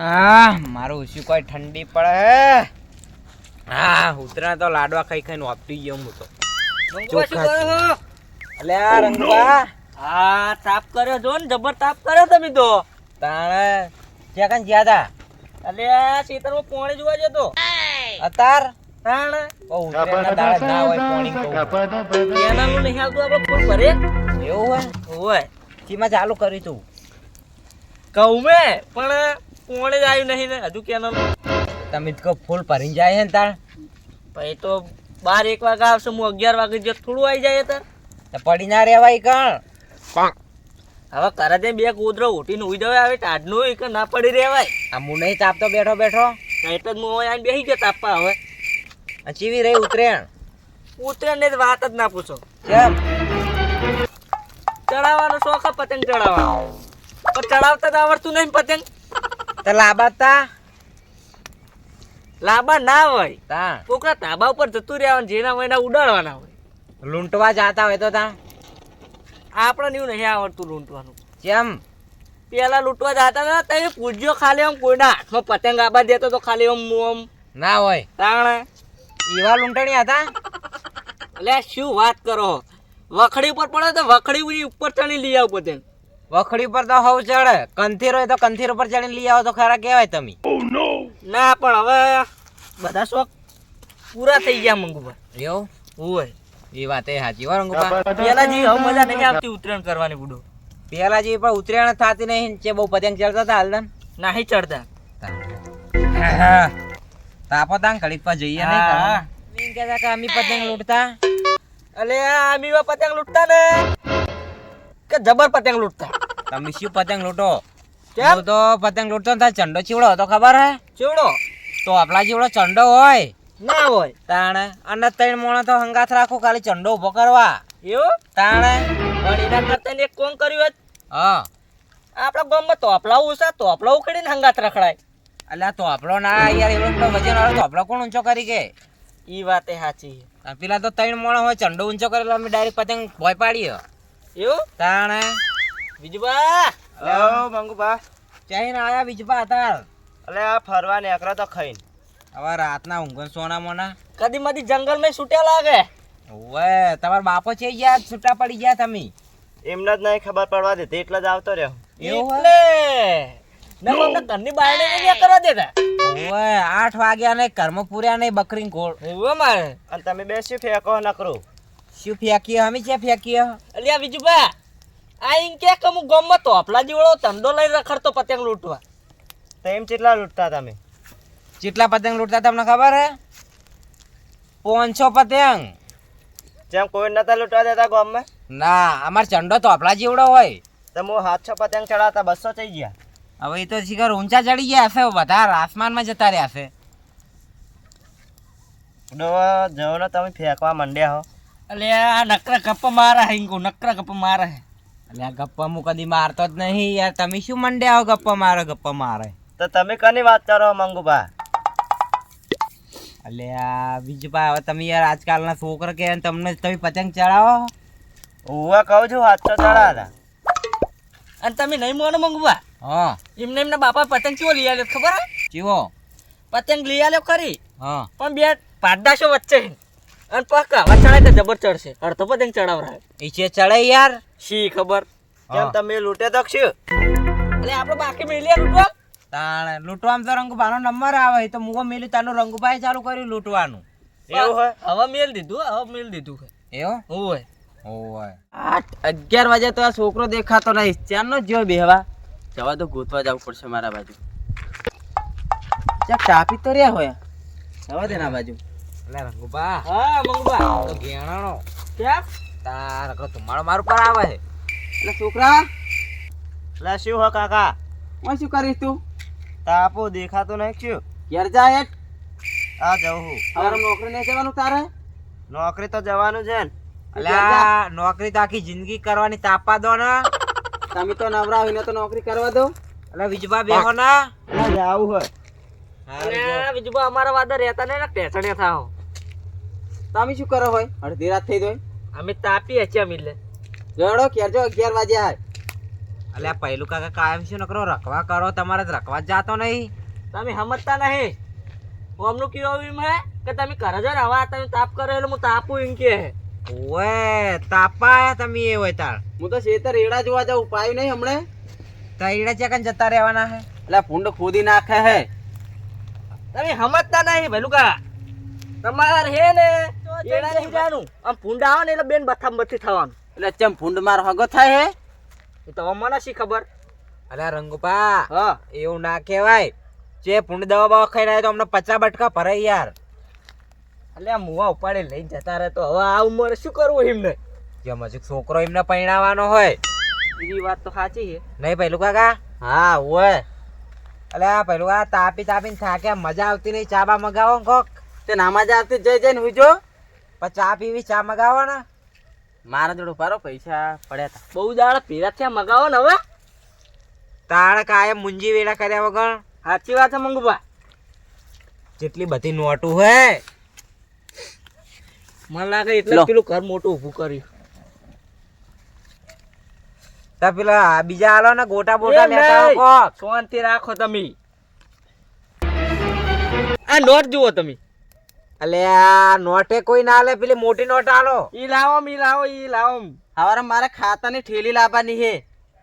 આ મારું ઓછું કોઈ ઠંડી પડે હા? ઉતરા તો લાડવા ખાઈ ખાઈને વાપરી ગયો હું તો. એટલે આ રંગવા હા તાપ કર્યો જો ને? જબર તાપ કર્યો તમે તો? તાણે. ક્યાં કાન જ્યાં તા. અલે ખેતરમાં પોણી જોવા જતો. અતાર. તાણ. ઓ ઉતરેના દાડે ના હોય પોણી એનાનું નહીં આવતું આપણે ફૂલ ભરે એવું હે હોય. સીમાં ચાલુ કર્યું તું. કહું મેં પણ કોણે જ આવ્યું નહીં ને? હજુ કેનાલ તમે તો કહો ફૂલ ભરીને જાય છે ને તાર. પછી તો બાર એક વાગે આવશે હું અગિયાર વાગે જે થોડું આવી જાય તાર તો પડી ના રહેવાય કણ. હવે કરે તે બે કૂતરો ઉઠીને ઉઈ જવાય આવે ટાઢનું એક ના પડી રહેવાય? આ હું નહીં તાપતો બેઠો બેઠો. એટલે જ હું હવે આઈને બેસી ગયો તાપવા હવે. ચીવી રહી ઉતરેણ. ઉતરે ને વાત જ ના પૂછો. કેમ ચડાવવાનો શોખ પતંગ ચડાવવાનો. પણ ચડાવતા તો આવડતું નહીં પતંગ. તો લાબાત તા. લાંબા ના હોય. તા. કોકના તાબા ઉપર જતું રહેવાનું જેના હોય એના ઉડાડવાના હોય. લૂંટવા જાતા હોય તો તા. આપણને એવું નહીં આવડતું લૂંટવાનું. કેમ પેલા લૂંટવા જતા હતા તમે પૂજ્યો ખાલી આમ કોઈના હાથમાં પતંગ આબા દેતો તો ખાલી આમ આમ ના હોય. તાણે. એવા લૂંટણી હતા? એટલે શું વાત કરો? વખડી ઉપર પડે તો વખડી ઉપર ચડી લઈ આવ પતંગ વખડી ઉપર તો હવ ચડે. કંથીર હોય તો કંથીર ઉપર ચડીને લઈ આવો તો ખરા કહેવાય તમે. ના પણ હવે બધા શોખ પૂરા થઈ ગયા મંગુભા એવું? હોય. એ વાત એ સાચી હો મંગુભા પેલા જે હવે મજા નહીં આવતી ઉત્તરાયણ કરવાની બુડો. પેલા જે પણ ઉત્તરાયણ થતી નહીં જે બહુ પતંગ ચડતા હતા હાલદન નાહી ચડતા. તાપો તાંગ ઘડીક પર જઈએ નહીં કહેતા કે અમે પતંગ લૂંટતા. અલે આ મીવા પતંગ લૂંટતા ને? કે જબર પતંગ લૂંટતા? તમે શું પતંગ લૂંટો? કેમ? તો પતંગ લૂંટતો ને ચંડો ચીવડો હતો ખબર હે? ચીવડો? તો આપણા જેવડો ચંડો હોય. ના હોય. તાણે અને ત્રણ મોણા તો હંગાથ રાખો ખાલી ચંડો ઊભો કરવા. એવું? તાણે? પણ એના કરતા ને એક કોમ કર્યું હોત. હા. આપણા ગામમાં તોપલા ઓછા તોપલા ઉખડીને હંગાથ રખડાય. અલ્યા તો આપણો ના યાર એવડો વજન વાળો તો આપણો કોણ ઊંચો કરી કે? ઈ વાત એ સાચી પેલા તો ત્રણ મોણો હોય ચંડો ઊંચો કરેલો અમે ડાયરેક્ટ પતંગ ભોય પાડીએ. એવું? તાણે. બીજુબા? મંગુબા. ચાઈન આયા બીજુબા તાર અલે આ ફરવા નીકળો તો ખઈન. હવે રાતના ઊંઘન સોના મોના. કદી મધી જંગલમાં છૂટ્યા લાગે? ઓએ તમારા બાપો છે ગયા છૂટા પડી ગયા તમે. એમને જ નહીં ખબર પડવા દેતી એટલે જ આવતો રહ્યો. એવું એટલે. ના અમને ઘરની બાયણે નહીં કરવા દેતા. ઓવે આઠ વાગ્યા ને કર્મ પૂર્યા ને બકરી ગોળ. એવું મારે? અને તમે બે શું ફેંકો નકરો. શું ફેંકીએ? અમે છે ફેંકીએ? અલ્યા બીજું બા આ એમ કે કે ગમ તો આપલા જીવડો ધંધો લઈ રખડતો પતંગ લૂંટવા. તો એમ કેટલા લૂંટતા તમે? જેટલા પતંગ લૂંટતા તમને ખબર હે? પાંચસો પતંગ. જેમ કોઈ નતા લૂંટવા દેતા ગામમાં? ના અમાર ચંડો તો આપણા જીવડો હોય. તો હું સાતસો પતંગ ચડાવતા બસો થઈ ગયા. હવે એ તો શિખર ઊંચા ચડી ગયા હશે બધા આસમાનમાં જતા રહ્યા હશે. ડોવા જવો ને તમે ફેંકવા માંડ્યા હો. અલ્યા નકરા ગપ્પા મારા હે ઇંકો નકરા ગપ્પા મારા હે. એટલે આ ગપ્પા હું કદી મારતો જ નહીં યાર. તમે શું મંડ્યા હો ગપ્પા મારે ગપ્પા મારે? તો તમે કની વાત કરો મંગુભા? એટલે આ બીજું પા હવે તમે યાર આજકાલના છોકરા કે તમને તમે પતંગ ચડાવો? હું કહું છું તો ચડાવતા અને તમે નહીં મોનો મંગવા હા. એમને એમના બાપા પતંગ કેવો લઈ આવ્યો ખબર હે? કેવો? પતંગ લઈ આવ્યો ખરી. હા. પણ બે પાડદાશો વચ્ચે અને પક્કા હવે ચડાય તો જબર ચડશે. અડધો પતંગ ચડાવરાય. એ છે ચડે યાર. શી ખબર? કેમ તમે લૂટે તો છે એટલે આપણે બાકી મેલીએ લૂંટવા? તાણે લૂંટવામાં તો રંગુભાનો નંબર આવે. તો મુગો મેલ્યું રંગ રંગુભાઈ ચાલુ કર્યું લૂંટવાનું. એવું હોય હવે મેલ દીધું હવે મેલ દીધું એવું? હોય હોય આઠ અગિયાર વાગે તો આ છોકરો દેખાતો નહીં. ચારનો જ જો બેહવા. જવા તો ગોતવા જવું પડશે મારા બાજુ. ચા ટ્રાફિક તો રહ્યા હોય. જવા દે ના બાજુ. એટલે રંગુબા. હા મંગુબા. તો ગેણાનો ક્યાં તાર અગર તમારો મારું પર આવે. છે એટલે છોકરા. એટલે શું હો કાકા? હું શું કરીશ તું? તાપો દેખાતો નહીં શું? ઘેર જા હેઠ આ જવું હું. તારે નોકરી નહીં જવાનું તારે? નોકરી તો જવાનું છે ને. એટલે આ નોકરી તો આખી જિંદગી કરવાની તાપા દો ને. તમે તો નવરા હોય તો નોકરી કરવા દો. એટલે બીજું બેહો ના. જવું હોય. અરે વિજબા અમારા વાદા રહેતા નહીં ને ટેસણે થાઓ તમે શું કરો હોય? અડધી રાત થઈ ગઈ. અમે તાપી છીએ અમે એટલે જોડો ક્યારે જો અગિયાર વાગ્યા આ પહેલું કાકા કાયમ શું નકરો રખવા કરો તમારે રખવા જ જાતો નહીં. તમે સમજતા નહીં. હું અમનું કેવું એમ હે કે તમે કરો છો ને હવે તમે તાપ કરો એટલે હું તાપું એમ કે હે. ઓએ તાપા આયા તમે એ હોય તાર. હું તો શેતર રેડા જોવા જાઉં ઉપાય નહીં હમણે? તઈડા ચેકન જતા રહેવાના હે? એટલે ફૂંડ ખોદી નાખે હે. તમે સમજતા નહીં ભેલું કા તમારે હે ને એડા નહીં જાનું આમ ફૂંડ આવે ને એટલે બેન બથામ બથી થવાનું. એટલે ચમ ફૂંડ માર હગો થાય હે? એ તો મને શી ખબર. અલ્યા રંગુપા હા. એવું ના કહેવાય. જે ફૂંડ દવા બવા ખાઈને રહ્યા તો અમને પચા બટકા ભરાય યાર. એટલે આ મુવા ઉપાડે લઈને જતા રહે તો હવે આ ઉંમરે શું કરવું એમને જેમ હજી છોકરો એમને પરણાવવાનો હોય. એવી વાત તો સાચી છે. નહીં પહેલું કાકા? હા ઓય આ પહેલું આ તાપી તાપીને થાક્યા મજા આવતી નહીં ચા બા મગાવો કોક. તે મજા આવતી જઈ જઈને હુજો પણ ચા પીવી ચા મગાવો ને. મારા જોડે ઉપાડો પૈસા પડ્યા હતા બહુ દાડા પીરા થયા મગાવો ને હવે. તાળ કાયમ મુંજી વેડા કર્યા વગર. સાચી વાત છે મંગુભા. જેટલી બધી નોટું હોય મને લાગે એટલે પેલું ઘર મોટું ઊભું કર્યું. તા પેલા બીજા આલો ને ગોટા બોટા લેતા આવો કોક. શાંતિ રાખો તમે. આ નોટ જુઓ તમે. અલ્યા નોટે કોઈ ના લે પેલી મોટી નોટ આલો ઈ લાવો ઈ લાવો ઈ લાવો. હવારે મારે ખાતાની ઠેલી લાવવાની હે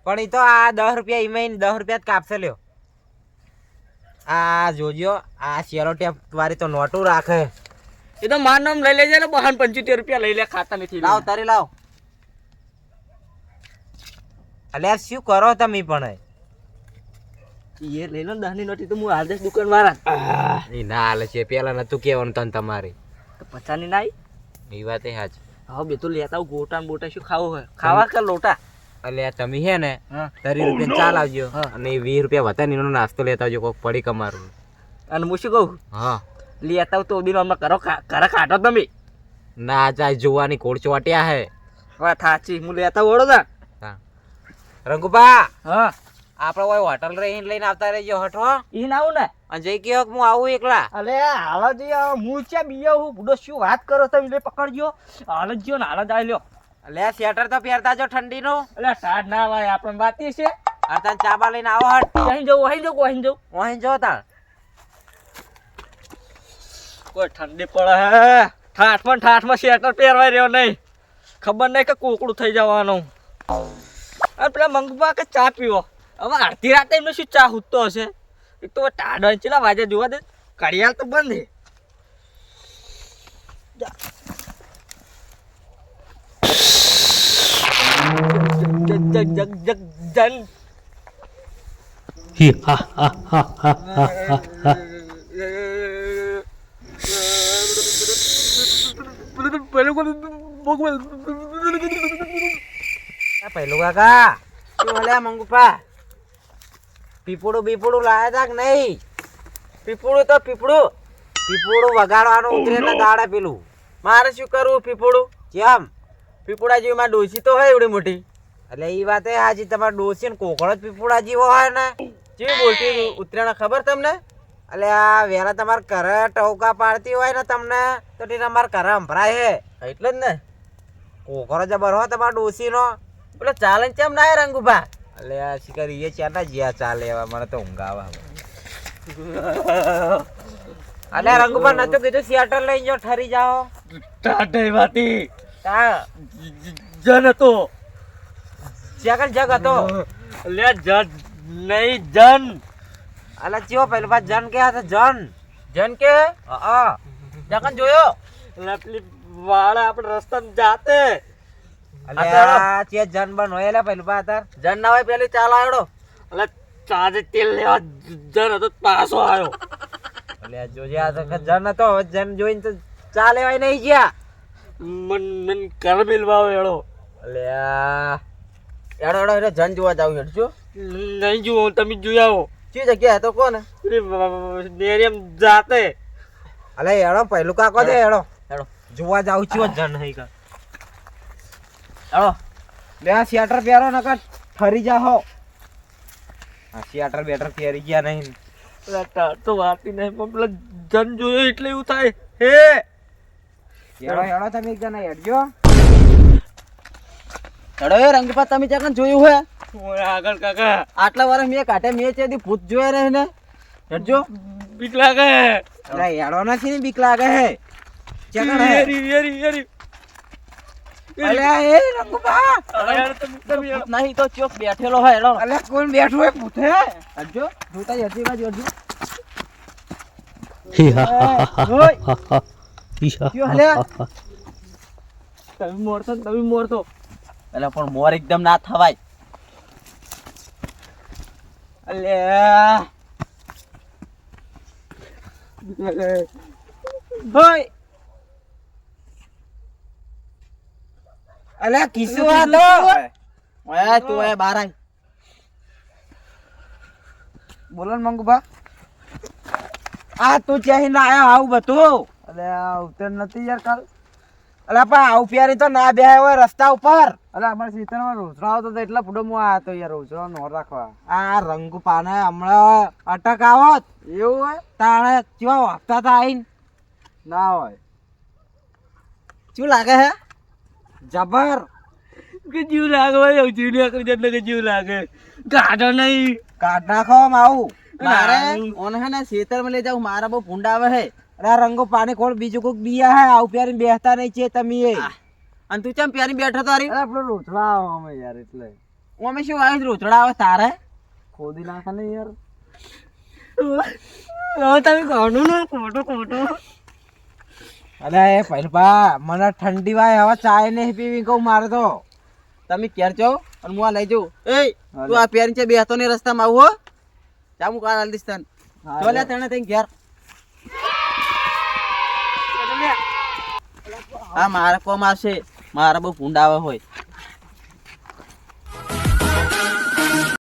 પણ ઈ તો આ દસ રૂપિયા ઈમાં દસ રૂપિયા જ કાપશે લ્યો. આ જોજો આ શેરો ટેપ વાળી તો નોટું રાખે. એ તો માર નામ લઈ લેજે ને બહાન પંચોતેર રૂપિયા લઈ લે ખાતા નથી લાવ તારે લાવ. અલ્યા શું કરો તમે પણ? એ લઈ લો ને નોટી તો હું હાલ દુકાન વાળા એ ના હાલે છે પેલા નતું કેવાનું તને તમારે. પચાની નાઈ? એ વાત હાચ. હવે બે તો લેતા આવું ગોટા ને બોટા શું ખાવું હોય? ખાવા કે લોટા? અલ્યા તમે હે ને હા. તરી રૂપિયા ચા લાવજો અને વીસ રૂપિયા એનો નાસ્તો લેતા આવજો કોઈક પડી કમારું. અને હું શું કહું? હા. લેતા તો દિન અમે કરો ઘરે ખાટો તમે ના જાય જોવાની કોડ ચોટ્યા હે. વાત સાચી હું લેતા ઓળો તા હા. રંગુપા હા. આપણે કોઈ હોટલ રહીને લઈને આવતા રહેજો હઠો ઈ ના આવું ને? અને જઈ કયો હું આવું એકલા? અલે હાલો જ હું છે બીયો હું. બુડો શું વાત કરો તમે? લે પકડજો. હાલ જ ગયો ને હાલ જ આવી લ્યો. લે સ્વેટર તો પહેરતા જો ઠંડીનો. એટલે ટાઢ ના ભાઈ આપણે વાતી છે. અરે તને ચાબા લઈને આવો હટ. અહીં જવું અહીં જવું અહીં જવું. અહીં જો તાણ. કોઈ ઠંડી પડે હે? ઠાઠમાં ઠાઠમાં સ્વેટર પહેરવાય રહ્યો નહીં. ખબર નહીં કે કોકડું થઈ જવાનું. પેલા મંગવા કે ચા પીવો? હવે અડધી રાતે એમને શું ચા હૂતો હશે? એક તો વાજે જોવા દે. ઘડિયાળ તો બંધ જગ જગ જગ જન. આ પહેલું કાકા. હલ્યા મંગુપા પીપળું બીપળું લાયા તા કે નહીં? પીપળું તો પીપળું. પીપળું વગાડવાનું ઉતરે ને દાડે પેલું. મારે શું કરવું પીપળું? કેમ? પીપળા જેવી માં ડોસી તો હોય એવડી મોટી. એટલે એ વાત એ હાજી તમારે ડોસી ને કોકળો જ પીપળા જેવો હોય ને. જે બોલતી ઉતરેણ ખબર તમને? એટલે આ વેલા તમારે ઘરે ટવકા પાડતી હોય ને તમને તો તે તમારે ઘરે સંભળાય હે. એટલે જ ને. કોકરો જબર હો તમારો ડોસીનો એટલે ચાલે કેમ ના રંગુભા? એટલે આ શિકાર એ ચારના જ્યાં ચાલે એવા મને તો ઊંઘ આવે. હવે. અલે રંગુપા નતો કીધું સિયાટર લઈને જો ઠરી જાઓ. ટાટે વાતી. તા જન હતો. ચેકન જગ હતો. લે જન નહીં જન. અલે ચિયો પેલો બા જન કે હતા જન. જન કે? હા. જકન જોયો? લપલી વાળા આપણે રસ્તા જાતે. અલે આ ચે જન બન હોય લે પેલું બા તાર. જન ના હોય પેલી ચાલ આવડો અલે ચાજે તેલ લેવા જન હતો પાસો પાછો આવ્યો અલે જોજે આ તો જન હતો હવે જન જોઈને તો ચા લેવાય નહીં ગયા. મન મન કર મિલવા એડો. અલે એડો એડો એટલે જન જોવા જાવ હેડજો. નહીં જુઓ તમે જોઈ આવો. ચી જગ્યા હતો કોને? પેલી જાતે. અલે એડો પેલું કાકો દે એડો એડો જોવા જાવ છું. જન હઈ કા. એડો લે આ સ્વેટર પહેરો નકર ઠરી જાહો આ સ્વેટર બેટર પહેરી ગયા નહીં. તો વાતી નહીં પણ પેલા જન જોયો એટલે એવું થાય. હે? એડો એડો તમે એક જણા હેડજો. એ રંગપા તમે ત્યાં જોયું હોય? આગળ કાકા. આટલા વર્ષ મેં કાઢે મેં છે ભૂત જોયા રહે ને? હેડજો બીક લાગે. અરે હેડો નથી ને બીક લાગે હે. ચેકણ હે? યેરી યેરી યેરી અલ્યા એ રંગપા હવે યાર તમે તમે યાર. નહીં તો ચોક બેઠેલો હોય હેડો. અલ્યા કોણ બેઠું હોય ભૂતે હેડજો જોતા જતી બાજુ અલ્યા તમે મોરતો તમે મોરતો. એટલે પણ મોર એકદમ ના થવાય. અલ્યા. હોય અલ્યા કિસ્સો આ તો ઓય તું બાર આય. બોલો ને મંગુભા. આ તું ચાહી ના આયો આવું બધું. અલ્યા ઉતર નથી યાર કાલ. અલ્યા પણ આવું પ્યારી તો ના બેહાય હોય રસ્તા ઉપર. અલા અમારે ખેતરમાં રોસડો આવતો તો એટલા ફૂટો હું આવ્યો હતો યાર રોસડો નો રાખવા. આ રંગ પાને હમણાં અટક આવત. એવું હોય? તાણે કેવા વાગતા તા આઈન. ના હોય. શું લાગે હે? જબર. કે જીવ લાગે હોય જીવ ના કરી એટલે કે જીવ લાગે. કાઢો નહીં. કાઢ નાખો આવું મારે. ઓને હે ને ખેતરમાં લઈ જાવ મારા બહુ ભૂંડા આવે હે. અરે રંગો પાણી કોણ બીજું કોઈક બીયા હે આવું પ્યારી બેહતા નહીં છે તમે એ. અને તું ચમ પ્યારી બેઠો તો અરે આપણો રોસડો આવો અમે યાર એટલે. ઓમે શું આવ્યું રોચડા આવે તારે? ખોદી નાખે ને યાર. હવે તમે ઘણું ના ખોટો ખોટો. અરે એ પૈલપા મને ઠંડી વાય હવે ચાય નહીં પીવી કહું મારે તો. તમે ક્યારે છો? અને હું આ લઈ જાઉં. એ તું આ પ્યારી છે બેહતો ને રસ્તામાં આવું હો. હું કાર આલી તને. ચાલ તને તઈ ઘેર. હા મારા કોમ આવશે. મારા બહુ ભૂંડા આવે હોય.